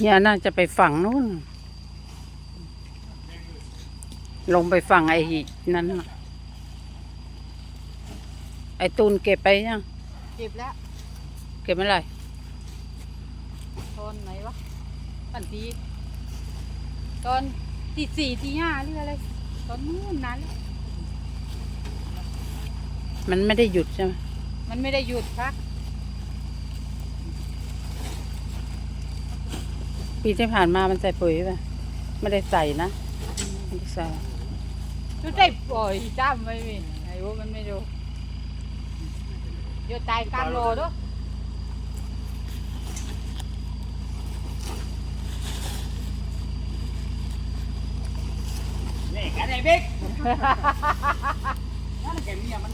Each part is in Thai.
เนี่ยน่าจะไปฝั่งนู้น ลงไปฝั่งไอ้นั้นน่ะไอ้ตูนเก็บไปยัง เก็บแล้ว เก็บไม่ไรตอนไหนวะตอนทีตอนตีสี่ตีห้าหรืออะไร ตอนนู้นนานแล้วมันไม่ได้หยุดใช่ไหมมันไม่ได้หยุดพัก ปีที่ผ่านมามันใส่ปุ๋ยป่ะไม่ได้ใส่นะไม่ได้ใส่จุดได้ปล่อยจ้ามไม่มีไอ้พวกมันไม่ดูโยตายกลางโลด้วยนี่กันไอ้บิ๊กนั่นแกเมียมัน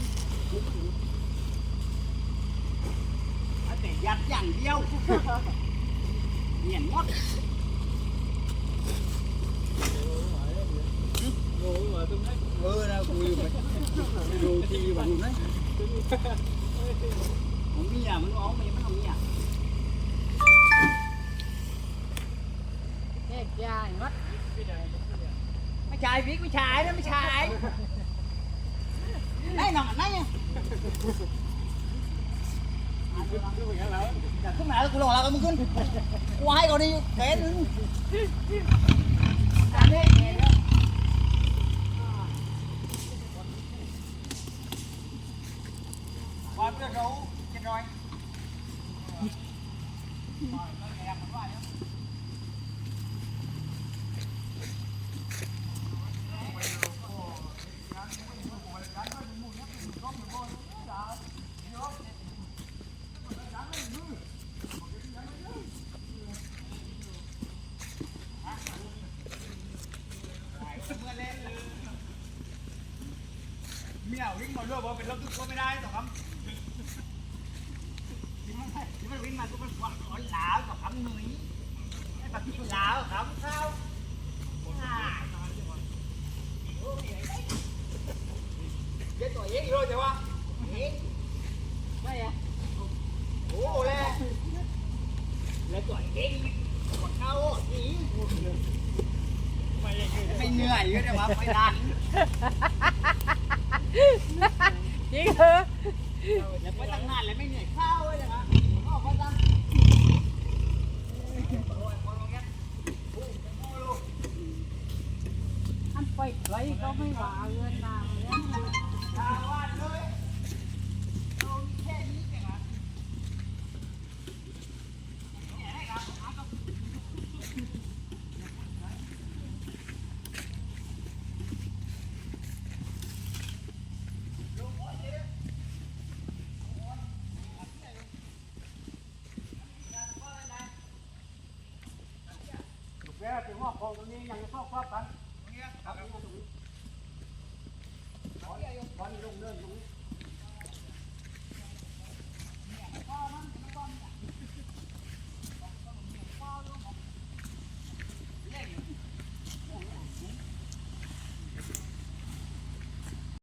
เอาแต่ยัดอย่างเดียว เหนียนหมดเออนะกูอยู่ไปดูทีวีวันนั้นผมเมียมันร้องไม่มันเอาเมียเด็กยายมัดไม่ใช่บิ๊กไม่ใช่นะไม่ใช่ไอ้หน่องอันนั้นเนี่ยอยากขึ้นมาแล้วกูลง แล้วก็มึงขึ้นกูให้เขาดิแขนนึงการเด็กเนี่ย ความเจ้าเขาจะน้อย เมียวิ่งมาด้วยบอกเป็นรถตุ๊กก็ไม่ได้หรอกครับที่มันที่มันวิ่งมาก็เป็นความร้อนหลาวกับคำหนุ่ยไอ้ปากที่หลาวคำข้าวเดี๋ยวตัวเองอีกเลยแต่ว่าเองไม่อะโอ้โหเลยแล้วตัวเองกดเข้าหนีไม่เหนื่อยก็ได้ว่าไม่ดัน จริงเหรอแล้วไปตั้งนานแล้วไม่เหนื่อยข้าวเลยนะครับออกมาตั้งอันไปไกลก็ไม่ว่าเลย แกถึงว่าของตรงนี้ยังจะชอบชอบกันครับ